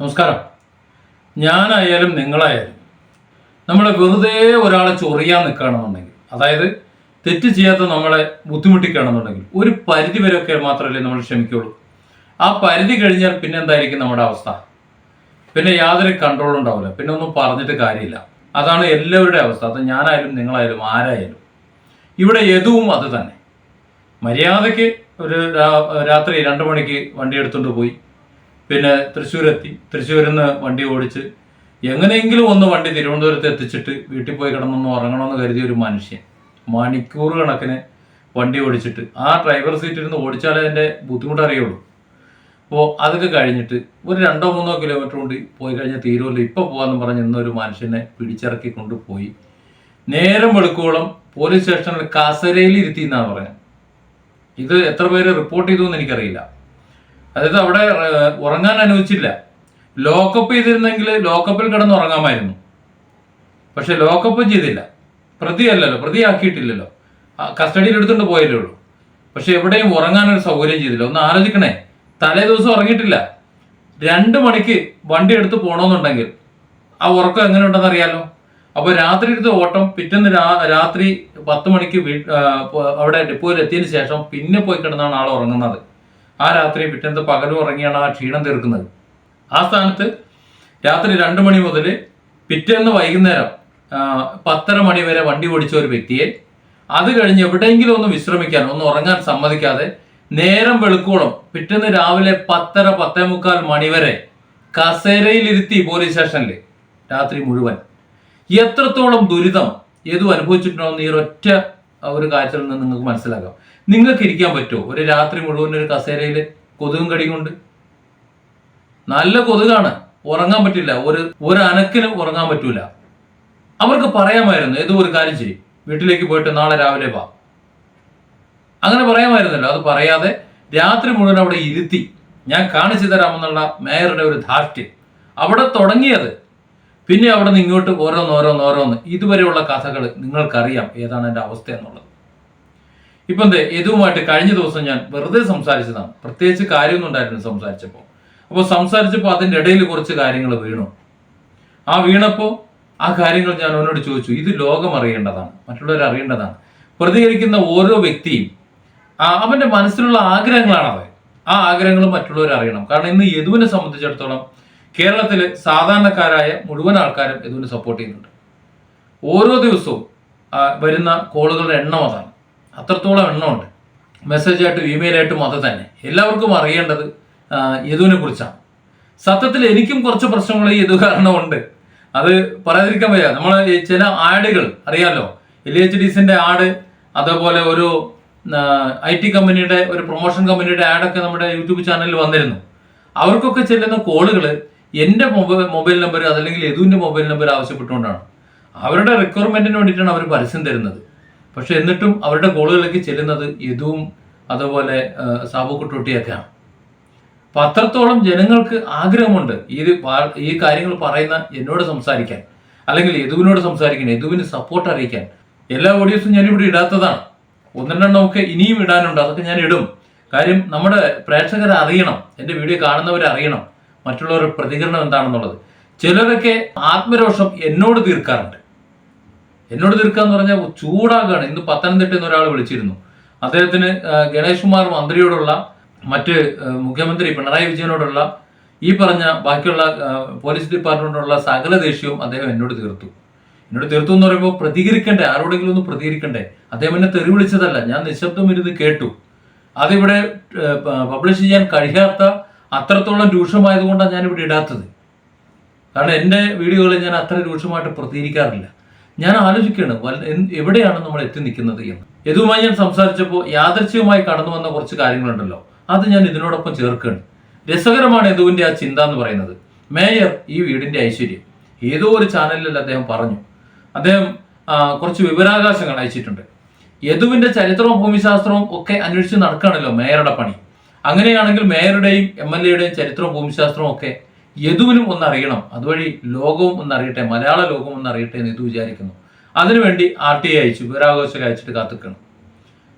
നമസ്കാരം. ഞാനായാലും നിങ്ങളായാലും നമ്മളെ വെറുതെ ഒരാളെ ചൊറിയാൻ നിൽക്കുകയാണെന്നുണ്ടെങ്കിൽ അതായത് തെറ്റ് ചെയ്യാത്ത നമ്മളെ ബുദ്ധിമുട്ടിക്കുകയാണെന്നുണ്ടെങ്കിൽ ഒരു പരിധി വരെയൊക്കെ മാത്രമല്ലേ നമ്മൾ ക്ഷമിക്കുള്ളൂ. ആ പരിധി കഴിഞ്ഞാൽ പിന്നെ എന്തായിരിക്കും നമ്മുടെ അവസ്ഥ? പിന്നെ യാതൊരു കൺട്രോളും ഉണ്ടാവില്ല. പിന്നെ ഒന്നും പറഞ്ഞിട്ട് കാര്യമില്ല. അതാണ് എല്ലാവരുടെ അവസ്ഥ. അത് ഞാനായാലും നിങ്ങളായാലും ആരായാലും. ഇവിടെ യതുവും അത് തന്നെ. മര്യാദയ്ക്ക് ഒരു രാത്രി രണ്ട് മണിക്ക് വണ്ടി എടുത്തുകൊണ്ട് പോയി. പിന്നെ തൃശ്ശൂരെത്തി. തൃശ്ശൂരിൽ നിന്ന് വണ്ടി ഓടിച്ച് എങ്ങനെയെങ്കിലും ഒന്ന് വണ്ടി തിരുവനന്തപുരത്ത് എത്തിച്ചിട്ട് വീട്ടിൽ പോയി കിടന്നൊന്ന് ഉറങ്ങണമെന്ന് കരുതിയ ഒരു മനുഷ്യൻ മണിക്കൂർ കണക്കിന് വണ്ടി ഓടിച്ചിട്ട്. ആ ഡ്രൈവർ സീറ്റിൽ നിന്ന് ഓടിച്ചാലേ അതിന്റെ ബുദ്ധിമുട്ട് അറിയുള്ളൂ. അപ്പോൾ അതൊക്കെ കഴിഞ്ഞിട്ട് ഒരു രണ്ടോ മൂന്നോ കിലോമീറ്റർ കൊണ്ട് പോയി കഴിഞ്ഞാൽ തീരുമല്ലോ. ഇപ്പോൾ പോകാമെന്ന് പറഞ്ഞ് ഇന്നൊരു മനുഷ്യനെ പിടിച്ചിറക്കി കൊണ്ടുപോയി. നേരം വെളുക്കോളം പോലീസ് സ്റ്റേഷനിൽ കസരയിൽ ഇരുത്തി എന്നാണ് പറയുന്നത്. ഇത് എത്ര പേര് റിപ്പോർട്ട് ചെയ്തു എന്ന് എനിക്കറിയില്ല. അതായത് അവിടെ ഉറങ്ങാൻ അനുവദിച്ചില്ല. ലോക്കപ്പ് ചെയ്തിരുന്നെങ്കിൽ ലോക്കപ്പിൽ കിടന്ന് ഉറങ്ങാമായിരുന്നു. പക്ഷെ ലോക്കപ്പ് ചെയ്തില്ല. പ്രതിയല്ലല്ലോ പ്രതിയാക്കിയിട്ടില്ലല്ലോ. കസ്റ്റഡിയിൽ എടുത്തുകൊണ്ട് പോയല്ലേ ഉള്ളൂ. പക്ഷെ എവിടെയും ഉറങ്ങാനൊരു സൗകര്യം ചെയ്തില്ല. ഒന്ന് ആലോചിക്കണേ. തലേ ദിവസം ഉറങ്ങിയിട്ടില്ല. രണ്ട് മണിക്ക് വണ്ടി എടുത്ത് പോകണമെന്നുണ്ടെങ്കിൽ ആ ഉറക്കം എങ്ങനെ ഉണ്ടെന്ന് അറിയാലോ. അപ്പോൾ രാത്രി എടുത്ത ഓട്ടം പിറ്റേന്ന് രാത്രി പത്ത് മണിക്ക് അവിടെ ഡിപ്പോയിൽ എത്തിയതിന് ശേഷം പിന്നെ പോയി കിടന്നാണ് ആൾ ഉറങ്ങുന്നത്. ആ രാത്രി പിറ്റേന്ന് പകലും ഉറങ്ങിയാണ് ആ ക്ഷീണം തീർക്കുന്നത്. ആ സ്ഥാനത്ത് രാത്രി രണ്ട് മണി മുതൽ പിറ്റേന്ന് വൈകുന്നേരം പത്തര മണി വരെ വണ്ടി ഓടിച്ച ഒരു വ്യക്തിയെ അത് കഴിഞ്ഞ് എവിടെയെങ്കിലും ഒന്ന് വിശ്രമിക്കാൻ ഒന്ന് ഉറങ്ങാൻ സമ്മതിക്കാതെ നേരം വെളുക്കോളം. പിറ്റേന്ന് രാവിലെ പത്തര പത്തേ മുക്കാൽ മണി വരെ കസേരയിലിരുത്തി പോലീസ് സ്റ്റേഷനിൽ രാത്രി മുഴുവൻ. എത്രത്തോളം ദുരിതം ഏതു അനുഭവിച്ചിട്ടുണ്ടോ എന്ന് ഈ ഒറ്റ ഒരു കാഴ്ചയിൽ നിന്ന് നിങ്ങൾക്ക് മനസ്സിലാക്കാം. നിങ്ങൾക്ക് ഇരിക്കാൻ പറ്റുമോ? ഒരു രാത്രി മുഴുവൻ ഒരു കസേരയിൽ കൊതുകും കടിയും കൊണ്ട്? നല്ല കൊതുകാണ്. ഉറങ്ങാൻ പറ്റില്ല. ഒരു ഒരു അനക്കിനും ഉറങ്ങാൻ പറ്റൂല. അവർക്ക് പറയാമായിരുന്നു ഏതോ ഒരു കാര്യം ചെയ്യും. വീട്ടിലേക്ക് പോയിട്ട് നാളെ രാവിലെ വാ. അങ്ങനെ പറയാമായിരുന്നല്ലോ. അത് പറയാതെ രാത്രി മുഴുവൻ അവിടെ ഇരുത്തി ഞാൻ കാണിച്ചു തരാമെന്നുള്ള മേയറുടെ ഒരു ധാർഷ്ട്യം. അവിടെ തുടങ്ങിയത് പിന്നെ അവിടെ നിന്ന് ഇങ്ങോട്ട് ഓരോന്ന് ഓരോന്ന് ഇതുവരെയുള്ള കഥകൾ നിങ്ങൾക്കറിയാം ഏതാണ് എന്റെ അവസ്ഥ എന്നുള്ളത്. ഇപ്പം എന്തേ ഇതുമായിട്ട് കഴിഞ്ഞ ദിവസം ഞാൻ വെറുതെ സംസാരിച്ചതാണ്. പ്രത്യേകിച്ച് കാര്യമൊന്നും ഉണ്ടായിരുന്നു സംസാരിച്ചപ്പോൾ. അപ്പോൾ സംസാരിച്ചപ്പോൾ അതിന്റെ ഇടയിൽ കുറച്ച് കാര്യങ്ങൾ വീണു. ആ വീണപ്പോൾ ആ കാര്യങ്ങൾ ഞാൻ അവനോട് ചോദിച്ചു. ഇത് ലോകം അറിയേണ്ടതാണ്. മറ്റുള്ളവർ അറിയേണ്ടതാണ്. പ്രതികരിക്കുന്ന ഓരോ വ്യക്തിയും ആ അവന്റെ മനസ്സിലുള്ള ആഗ്രഹങ്ങളാണത്. ആ ആഗ്രഹങ്ങൾ മറ്റുള്ളവർ അറിയണം. കാരണം ഇന്ന് യദുവിനെ സംബന്ധിച്ചിടത്തോളം കേരളത്തിൽ സാധാരണക്കാരായ മുഴുവൻ ആൾക്കാരും ഇതിന് സപ്പോർട്ട് ചെയ്യുന്നുണ്ട്. ഓരോ ദിവസവും വരുന്ന കോളുകളുടെ എണ്ണം അതാണ്. അത്രത്തോളം എണ്ണമുണ്ട്. മെസ്സേജായിട്ടും ഇമെയിലായിട്ടും അത് തന്നെ. എല്ലാവർക്കും അറിയേണ്ടത് യദുവിനെ കുറിച്ചാണ്. സത്യത്തിൽ എനിക്കും കുറച്ച് പ്രശ്നങ്ങൾ യദു കാരണമുണ്ട്. അത് പറയാതിരിക്കാൻ വയ്യ. നമ്മൾ ചില ആഡുകൾ അറിയാമല്ലോ എൽ എച്ച് ഡിസിന്റെ ആഡ് അതേപോലെ ഒരു ഐ ടി കമ്പനിയുടെ ഒരു പ്രൊമോഷൻ കമ്പനിയുടെ ആഡൊക്കെ നമ്മുടെ യൂട്യൂബ് ചാനലിൽ വന്നിരുന്നു. അവർക്കൊക്കെ ചെല്ലുന്ന കോളുകൾ എന്റെ മൊബൈൽ മൊബൈൽ നമ്പർ അതല്ലെങ്കിൽ യദുവിന്റെ മൊബൈൽ നമ്പർ ആവശ്യപ്പെട്ടുകൊണ്ടാണ്. അവരുടെ റിക്വയർമെന്റിന് വേണ്ടിയിട്ടാണ് അവർ പരസ്യം തരുന്നത്. പക്ഷെ എന്നിട്ടും അവരുടെ കോളുകളിലേക്ക് ചെല്ലുന്നത് യദുവും അതുപോലെ സാബു കുട്ടൂട്ടിയൊക്കെയാണ്. അപ്പൊ അത്രത്തോളം ജനങ്ങൾക്ക് ആഗ്രഹമുണ്ട് ഈ ഈ കാര്യങ്ങൾ പറയുന്ന എന്നോട് സംസാരിക്കാൻ. അല്ലെങ്കിൽ യദുവിനോട് സംസാരിക്കാൻ യദുവിന് സപ്പോർട്ട് അറിയിക്കാൻ. എല്ലാ ഓഡിയോസും ഞാനിവിടെ ഇടാത്തതാണ്. ഒന്നെണ്ണമെന്നൊക്കെ ഇനിയും ഇടാനുണ്ട്. അതൊക്കെ ഞാൻ ഇടും കാര്യം നമ്മുടെ പ്രേക്ഷകരെ അറിയണം എന്റെ വീഡിയോ കാണുന്നവരെ അറിയണം മറ്റുള്ളവരുടെ പ്രതികരണം എന്താണെന്നുള്ളത്. ചിലരൊക്കെ ആത്മരോഷം എന്നോട് തീർക്കാറുണ്ട്. എന്നോട് തീർക്കാന്ന് പറഞ്ഞാൽ ചൂടാകാണ്. ഇന്ന് പത്തനംതിട്ടയിൽ നിന്ന് ഒരാൾ വിളിച്ചിരുന്നു. അദ്ദേഹത്തിന് ഗണേഷ് കുമാർ മന്ത്രിയോടുള്ള മറ്റ് മുഖ്യമന്ത്രി പിണറായി വിജയനോടുള്ള ഈ പറഞ്ഞ ബാക്കിയുള്ള പോലീസ് ഡിപ്പാർട്ട്മെന്റിനുള്ള സകല ദേഷ്യവും അദ്ദേഹം എന്നോട് തീർത്തു. എന്നോട് തീർത്തു എന്ന് പറയുമ്പോൾ പ്രതികരിക്കണ്ടേ? ആരോടെങ്കിലും ഒന്ന് പ്രതികരിക്കണ്ടേ? അദ്ദേഹം എന്നെ തെറി വിളിച്ചതല്ല. ഞാൻ നിശബ്ദം ഇരുന്ന് കേട്ടു. അതിവിടെ പബ്ലിഷ് ചെയ്യാൻ കഴിയാത്ത അത്രത്തോളം രൂക്ഷമായതുകൊണ്ടാണ് ഞാനിവിടെ ഇടാത്തത്. കാരണം എന്റെ വീഡിയോകളിൽ ഞാൻ അത്ര രൂക്ഷമായിട്ട് പ്രതികരിക്കാറില്ല ഞാൻ ആലോചിക്കുകയാണ് എവിടെയാണ് നമ്മൾ എത്തി നിൽക്കുന്നത് എന്ന്. ഇതുമായി ഞാൻ സംസാരിച്ചപ്പോൾ യാദർച്ഛ്യമായി കടന്നു വന്ന കുറച്ച് കാര്യങ്ങളുണ്ടല്ലോ. അത് ഞാൻ ഇതിനോടൊപ്പം ചേർക്കുകയാണ്. രസകരമാണ് യദുവിന്റെ ആ ചിന്ത എന്ന് പറയുന്നത്. മേയർ ഈ വീടിന്റെ ഐശ്വര്യം. ഏതോ ഒരു ചാനലിൽ അദ്ദേഹം പറഞ്ഞു. അദ്ദേഹം കുറച്ച് വിവരാകാശങ്ങൾ അയച്ചിട്ടുണ്ട്. യദുവിന്റെ ചരിത്രവും ഭൂമിശാസ്ത്രവും ഒക്കെ അന്വേഷിച്ച് നടക്കുകയാണല്ലോ മേയറുടെ പണി. അങ്ങനെയാണെങ്കിൽ മേയറുടെയും എം എൽ എയുടെയും ചരിത്രവും ഭൂമിശാസ്ത്രവും ഒക്കെ യദുവിനും ഒന്നറിയണം അതുവഴി ലോകവും ഒന്നറിയട്ടെ മലയാള ലോകവും ഒന്നറിയട്ടെ എന്ന് ഇത് വിചാരിക്കുന്നു. അതിനുവേണ്ടി ആർ ടി ഐ അയച്ചു വിവരാഘോഷം അയച്ചിട്ട് കാത്തിക്കണം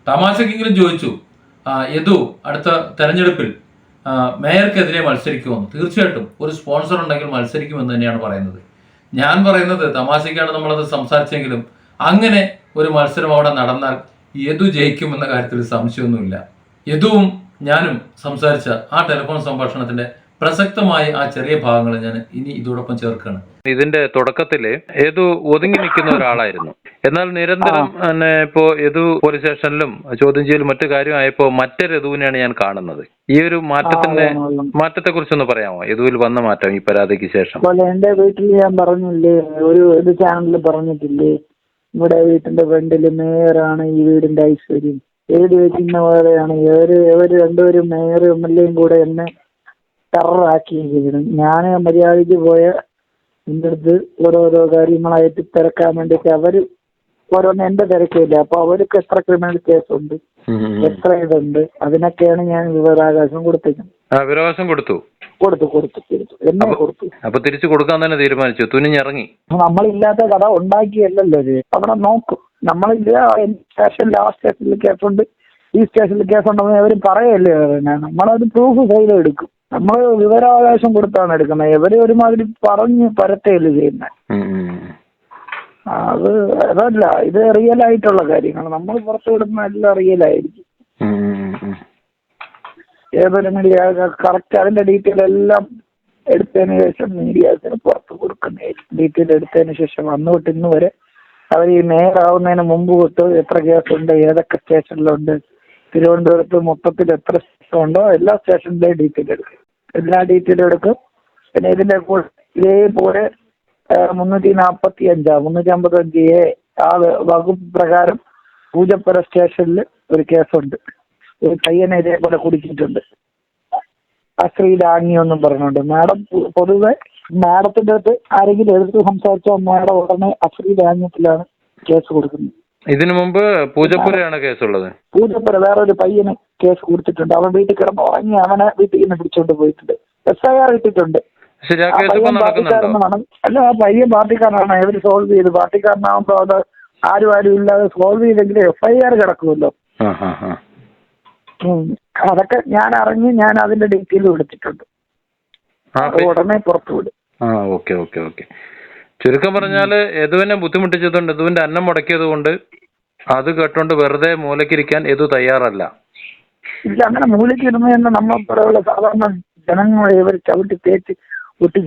തമാശക്കെങ്കിലും ചോദിച്ചു യദു അടുത്ത തെരഞ്ഞെടുപ്പിൽ മേയർക്കെതിരെ മത്സരിക്കുമെന്ന്. തീർച്ചയായിട്ടും ഒരു സ്പോൺസർ ഉണ്ടെങ്കിൽ മത്സരിക്കുമെന്ന് തന്നെയാണ് പറയുന്നത്. ഞാൻ പറയുന്നത് തമാശയ്ക്കാണ് നമ്മളത് സംസാരിച്ചെങ്കിലും അങ്ങനെ ഒരു മത്സരം അവിടെ നടന്നാൽ യദു ജയിക്കുമെന്ന കാര്യത്തിൽ സംശയമൊന്നുമില്ല. യദുവും ഞാനും സംസാരിച്ച ആ ടെലിഫോൺ സംഭാഷണത്തിന്റെ പ്രസക്തമായ ആ ചെറിയ ഭാഗങ്ങൾ ഞാൻ ഇനി ഇതോടൊപ്പം ചേർക്കുകയാണ്. ഇതിന്റെ തുടക്കത്തിൽ ഏതു ഒതുങ്ങി നിൽക്കുന്ന ഒരാളായിരുന്നു. എന്നാൽ നിരന്തരം തന്നെ ഇപ്പോ ഏതു പോലീസ് സ്റ്റേഷനിലും ചോദ്യം ചെയ്യലും മറ്റു കാര്യമായപ്പോ മറ്റൊരു യദുവിനെയാണ് ഞാൻ കാണുന്നത്. ഈ ഒരു മാറ്റത്തിന്റെ മാറ്റത്തെ കുറിച്ചൊന്ന് പറയാമോ? യദുവിൽ വന്ന മാറ്റം ഈ പരാതിക്ക് ശേഷം. എന്റെ വീട്ടിൽ ഞാൻ പറഞ്ഞില്ലേ ഒരു ചാനലിൽ പറഞ്ഞിട്ടില്ലേ ഇവിടെ വീട്ടിന്റെ ഫ്രണ്ടിൽ മേയറാണ് ഈ വീടിന്റെ ഐശ്വര്യം. എഴുതി വെക്കുന്ന പോലെയാണ്. ഇവർ ഇവർ രണ്ടുപേരും മേയറും എം എൽ എയും കൂടെ എന്നെ ടെററാക്കിയിരിക്കുന്നു ഞാൻ മര്യാദയ്ക്ക് പോയ എന്റെ അടുത്ത് ഓരോരോ കാര്യങ്ങളായിട്ട് തിരക്കാൻ വേണ്ടിയിട്ട് അവർ ഓരോന്ന് എന്റെ തിരക്കില്ല അപ്പൊ അവർക്ക് എത്ര ക്രിമിനൽ കേസുണ്ട് എത്ര ഇതുണ്ട് അതിനൊക്കെയാണ് ഞാൻ വിവരാവകാശം കൊടുത്തേക്കുന്നത് വിവരാവകാശം കൊടുത്തു? കൊടുത്തു കൊടുത്തു കൊടുത്തു. എന്നെ കൊടുത്തു. അപ്പൊ തിരിച്ചു കൊടുക്കാൻ തന്നെ തീരുമാനിച്ചു. തുനിഞ്ഞിറങ്ങി. നമ്മളില്ലാത്ത കഥ ഉണ്ടാക്കിയല്ലല്ലോ അവിടെ നോക്കും. നമ്മളില്ല സ്റ്റേഷൻ ലാസ്റ്റ് സ്റ്റേഷനിൽ കേസുണ്ട്. ഈ സ്റ്റേഷനിൽ കേസുണ്ടെന്ന് അവർ പറയല്ലേ പിന്നെ നമ്മളത് പ്രൂഫ് ഫയൽ എടുക്കും. നമ്മൾ വിവരാവകാശം കൊടുത്താണ് എടുക്കുന്നത്. ഇവർ ഒരുമാതിരി പറഞ്ഞ് പരത്തയല്ലേ ചെയ്യുന്നത്. അത് അതല്ല ഇത് റിയൽ ആയിട്ടുള്ള കാര്യങ്ങൾ നമ്മൾ പുറത്തു വിടുന്ന എല്ലാം റിയൽ ആയിരിക്കും. ഏതൊരു മീഡിയ കറക്റ്റ് അതിന്റെ ഡീറ്റെയിൽ എല്ലാം എടുത്തതിന് ശേഷം മീഡിയാസിന് പുറത്ത് കൊടുക്കുന്ന ഡീറ്റെയിൽ എടുത്തതിന് ശേഷം അന്ന് തൊട്ട് ഇന്ന് വരെ അവർ ഈ മേയർ ആവുന്നതിന് മുമ്പ് തൊട്ട് എത്ര കേസുണ്ട് ഏതൊക്കെ സ്റ്റേഷനിലുണ്ട് തിരുവനന്തപുരത്ത് മൊത്തത്തിൽ എത്ര സ്റ്റേഷൻ ഉണ്ടോ എല്ലാ സ്റ്റേഷനിലെയും ഡീറ്റെയിൽ എടുക്കും. എല്ലാ ഡീറ്റെയിലും എടുക്കും. പിന്നെ ഇതിന്റെ കൂടെ ഇതേപോലെ മുന്നൂറ്റി നാൽപ്പത്തി അഞ്ചാ മുന്നൂറ്റി അമ്പത്തി അഞ്ച് എ ആ വകുപ്പ് പ്രകാരം പൂജപ്പുര സ്റ്റേഷനിൽ ഒരു കേസുണ്ട്. ഒരു പയ്യനെ ഇതേപോലെ കുടിച്ചിട്ടുണ്ട്. അശ്രീരാജ്ഞി എന്നും പറഞ്ഞുകൊണ്ട്. മാഡം പൊതുവെ മാഡത്തിന്റെ അടുത്ത് ആരെങ്കിലും എതിർത്ത് സംസാരിച്ചാൽ മാഡം ഉടനെ അശ്രീരാജ്ഞത്തിലാണ് കേസ് കൊടുക്കുന്നത്. ഇതിനു മുമ്പ് പൂജപ്പുരയാണ് കേസുള്ളത്. പൂജപ്പുര വേറെ ഒരു പയ്യന് കേസ് കൊടുത്തിട്ടുണ്ട്. അവൻ വീട്ടിൽ കിടന്ന് ഉറങ്ങി അവനെ വീട്ടിൽ നിന്ന് പിടിച്ചോണ്ട് പോയിട്ടുണ്ട്. എസ് ഐ ആർ ഇട്ടിട്ടുണ്ട്. അല്ല ആ പയ്യൻ പാർട്ടിക്കാരനാണ്. ഇവർ സോൾവ് ചെയ്ത്. പാർട്ടിക്കാരനാകുമ്പോ അത് ആരും ആരും ഇല്ലാതെ സോൾവ് ചെയ്തെങ്കിൽ എഫ് ഐ ആർ കിടക്കുമല്ലോ. അതൊക്കെ ഞാൻ അറിഞ്ഞ് ഞാൻ അതിന്റെ ഡീറ്റെയിൽ കൊടുത്തിട്ടുണ്ട് ആ ഉടനെ പുറത്തു വിടും ആ ഓക്കെ ഓക്കെ ഓക്കെ. ചുരുക്കം പറഞ്ഞാൽ യദുവിനെ ബുദ്ധിമുട്ടിച്ചതുകൊണ്ട് യദുവിന്റെ അന്നം മുടക്കിയത് കൊണ്ട് അത് കേട്ടോണ്ട് വെറുതെ മൂലക്കിരിക്കാൻ യദു തയ്യാറല്ല. ഇല്ല അങ്ങനെ മൂലയ്ക്ക് ഇരുന്ന് തന്നെ നമ്മൾ പോലെയുള്ള സാധാരണ ജനങ്ങളെ ഇവർ ചവിട്ടി തേച്ച് ഒട്ടി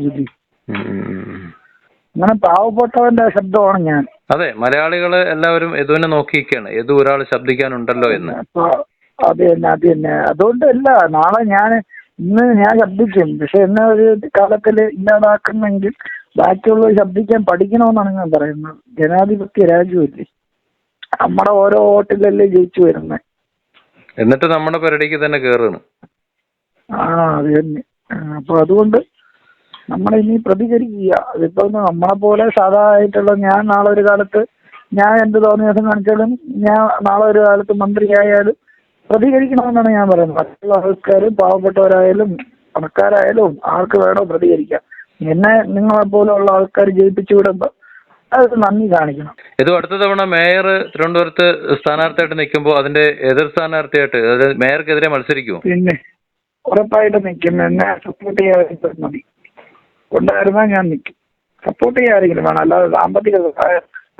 ഉം, ഉം, ഉം. അങ്ങനെ പാവപ്പെട്ടവന്റെ ശബ്ദമാണ് ഞാൻ. അതെ മലയാളികൾ എല്ലാവരും യദുവിനെ നോക്കിയിരിക്കുകയാണ്. യദു ഒരാൾ ശബ്ദിക്കാനുണ്ടല്ലോ എന്ന്. അത് തന്നെ അത് തന്നെ. അതുകൊണ്ടല്ല നാളെ ഞാൻ ഇന്ന് ഞാൻ ശബ്ദിക്കും. പക്ഷെ എന്നെ ഒരു കാലത്തിൽ ഇല്ലാതാക്കുന്നെങ്കിൽ ബാക്കിയുള്ളവർ ശബ്ദിക്കാൻ പഠിക്കണമെന്നാണ് ഞാൻ പറയുന്നത്. ജനാധിപത്യ രാജ്യമല്ലേ. നമ്മുടെ ഓരോ വോട്ടിലല്ലേ ജയിച്ചു വരുന്നത് എന്നിട്ട് നമ്മുടെ പെരടിക്ക് തന്നെ കേറുന്നു ആ അത് തന്നെ. അപ്പൊ അതുകൊണ്ട് നമ്മളെ ഇനി പ്രതികരിക്കുക. അതിപ്പോ നമ്മളെ പോലെ സാധാ ആയിട്ടുള്ള ഞാൻ നാളെ ഒരു കാലത്ത് ഞാൻ എന്ത് തോന്നിയ ദിവസം കാണിച്ചാലും ഞാൻ നാളെ ഒരു കാലത്ത് മന്ത്രിയായാലും പ്രതികരിക്കണമെന്നാണ് ഞാൻ പറയുന്നത്. മറ്റുള്ള ആൾക്കാർ പാവപ്പെട്ടവരായാലും പണക്കാരായാലും ആർക്ക് വേണോ പ്രതികരിക്കാം. എന്നെ നിങ്ങളെ പോലെയുള്ള ആൾക്കാർ ജയിപ്പിച്ചു വിടുമ്പോ അത് നന്ദി കാണിക്കണം. ഇത് അടുത്ത തവണ മേയർ തിരുവനന്തപുരത്ത് സ്ഥാനാർത്ഥിയായിട്ട് നിൽക്കുമ്പോൾ അതിന്റെ എതിർ സ്ഥാനാർത്ഥിയായിട്ട് അതായത് മേയർക്കെതിരെ മത്സരിക്കും പിന്നെ ഉറപ്പായിട്ട് നിൽക്കും. എന്നെ സപ്പോർട്ട് ചെയ്യാൻ മതി. ഉണ്ടായിരുന്നാൽ ഞാൻ നിൽക്കും. സപ്പോർട്ട് ചെയ്യാരെങ്കിലും വേണം. അല്ലാതെ സാമ്പത്തിക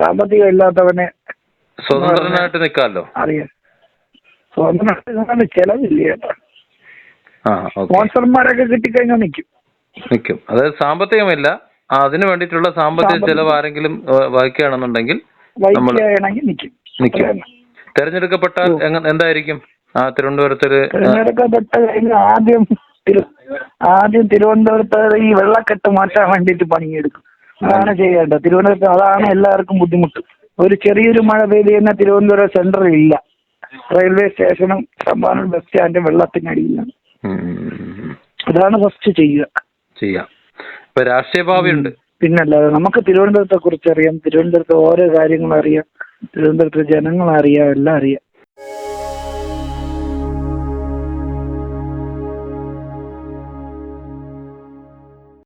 സാമ്പത്തികം ഇല്ലാത്തവനെ സ്വതന്ത്രനായിട്ട് നിൽക്കാമല്ലോ. അറിയാം. സ്വന്തം ചെലവില്ല കേട്ടോ. സ്പോൺസർമാരൊക്കെ കിട്ടിക്കഴിഞ്ഞാൽ നിൽക്കും നിൽക്കും അതായത് സാമ്പത്തികമില്ല. അതിന് വേണ്ടിയിട്ടുള്ള സാമ്പത്തിക. ചെലവ് ആരെങ്കിലും വഹിക്കുകയാണെന്നുണ്ടെങ്കിൽ നമ്മൾ നിൽക്കും തെരഞ്ഞെടുക്കപ്പെട്ടാൽ എന്തായിരിക്കും? ആ തിരുവനന്തപുരത്തൊരു തിരഞ്ഞെടുക്കപ്പെട്ട ആദ്യം ആദ്യം തിരുവനന്തപുരത്ത് ഈ വെള്ളക്കെട്ട് മാറ്റാൻ വേണ്ടിട്ട് പണിയെടുക്കും. അതാണ് ചെയ്യേണ്ടത്. തിരുവനന്തപുരത്ത് അതാണ് എല്ലാവർക്കും ബുദ്ധിമുട്ട്. ഒരു ചെറിയൊരു മഴ പെയ്ത് കഴിഞ്ഞാൽ തിരുവനന്തപുരം സെന്ററിൽ ഇല്ല റെയിൽവേ സ്റ്റേഷനും ചമ്പാനൂർ ബസ് സ്റ്റാൻഡും വെള്ളത്തിനടിയിലാണ്. അതാണ് ഫസ്റ്റ് ചെയ്യുക. ചെയ്യാം. ഇപ്പൊ രാഷ്ട്രീയ ഭാവിയുണ്ട് പിന്നല്ലാതെ നമുക്ക് തിരുവനന്തപുരത്തെ കുറിച്ച് അറിയാം. തിരുവനന്തപുരത്തെ ഓരോ കാര്യങ്ങളും അറിയാം. തിരുവനന്തപുരത്തെ ജനങ്ങളെ അറിയാം എല്ലാം അറിയാം.